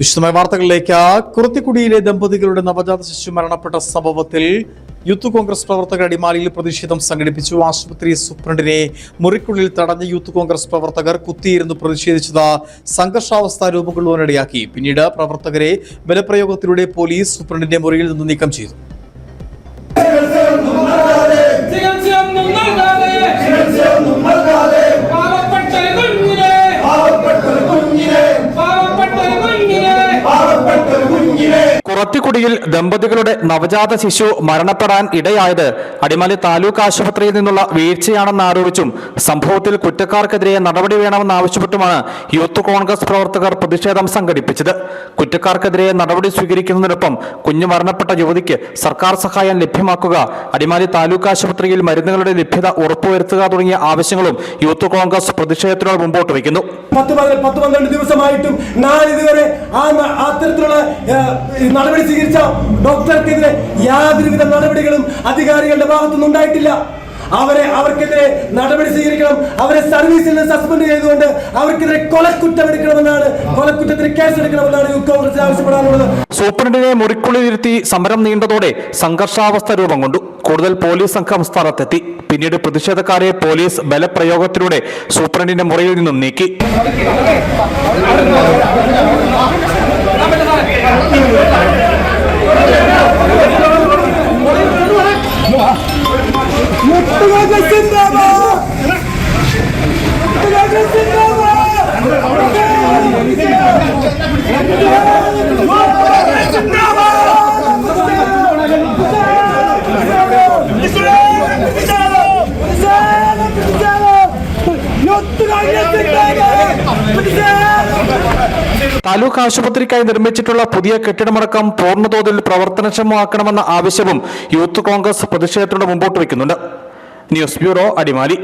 വിശദമായ വാർത്തകളിലേക്ക് കുറുത്തിക്കുടിയിലെ ദമ്പതികളുടെ നവജാത ശിശു മരണപ്പെട്ട സംഭവത്തിൽ യൂത്ത് കോൺഗ്രസ് പ്രവർത്തകർ അടിമാലിയിൽ പ്രതിഷേധം സംഘടിപ്പിച്ചു. ആശുപത്രി സൂപ്രണ്ടിനെ മുറിക്കുള്ളിൽ തടഞ്ഞ യൂത്ത് കോൺഗ്രസ് പ്രവർത്തകർ കുത്തിയിരുന്നു പ്രതിഷേധിച്ചത് സംഘർഷാവസ്ഥ രൂപം കൊള്ളുവാനിടയാക്കി പിന്നീട് പ്രവർത്തകരെ ബലപ്രയോഗത്തിലൂടെ പോലീസ് സൂപ്രണ്ടിന്റെ മുറിയിൽ നിന്ന് നീക്കം ചെയ്തു. കുഞ്ഞിനെ കുറത്തിക്കുടിയിൽ ദമ്പതികളുടെ നവജാത ശിശു മരണപ്പെടാൻ ഇടയായത് അടിമാലി താലൂക്ക് ആശുപത്രിയിൽ നിന്നുള്ള വീഴ്ചയാണെന്ന് ആരോപിച്ചും സംഭവത്തിൽ കുറ്റക്കാർക്കെതിരെ നടപടി വേണമെന്നാവശ്യപ്പെട്ടുമാണ് യൂത്ത് കോൺഗ്രസ് പ്രവർത്തകർ പ്രതിഷേധം സംഘടിപ്പിച്ചത്. കുറ്റക്കാർക്കെതിരെ നടപടി സ്വീകരിക്കുന്നതിനൊപ്പം കുഞ്ഞു മരണപ്പെട്ട യുവതിക്ക് സർക്കാർ സഹായം ലഭ്യമാക്കുക അടിമാലി താലൂക്ക് ആശുപത്രിയിൽ മരുന്നുകളുടെ ലഭ്യത ഉറപ്പുവരുത്തുക തുടങ്ങിയ ആവശ്യങ്ങളും യൂത്ത് കോൺഗ്രസ് പ്രതിഷേധത്തിനോട് മുമ്പോട്ട് വയ്ക്കുന്നു. ദിവസമായിട്ടും ആ നടപടി സ്വീകരിച്ച ഡോക്ടർക്കെതിരെ യാതൊരുവിധ നടപടികളും അധികാരികളുടെ ഭാഗത്തുനിന്ന് ഉണ്ടായിട്ടില്ല. അവരെ അവർക്കെതിരെ നടപടി സ്വീകരിക്കണം. അവരെ സർവീസിൽ നിന്ന് സസ്പെൻഡ് ചെയ്തുകൊണ്ട് അവർക്കെതിരെ കൊലക്കുറ്റം എടുക്കണമെന്നാണ് കൊലക്കുറ്റത്തിന് കേസെടുക്കണമെന്നാണ് യൂത്ത് കോൺഗ്രസ് ആവശ്യപ്പെടാനുള്ളത്. സൂപ്രണ്ടിനെ മുറിക്കുള്ളിലിരുത്തി സമരം നീണ്ടതോടെ സംഘർഷാവസ്ഥ രൂപം കൊണ്ടു. കൂടുതൽ പോലീസ് സംഘം സ്ഥലത്തെത്തി. പിന്നീട് പ്രതിഷേധക്കാരെ പോലീസ് ബലപ്രയോഗത്തിലൂടെ സൂപ്രണ്ടിന്റെ മുറിയിൽ നിന്നും നീക്കി. താലൂക്ക് ആശുപത്രിക്കായി നിർമ്മിച്ചിട്ടുള്ള പുതിയ കെട്ടിടമടക്കം പൂർണതോതിൽ പ്രവർത്തനക്ഷമമാക്കണമെന്ന ആവശ്യവും യൂത്ത് കോൺഗ്രസ് പ്രതിഷേധത്തോടെ മുമ്പോട്ട് വയ്ക്കുന്നുണ്ട്. News bureau Adimali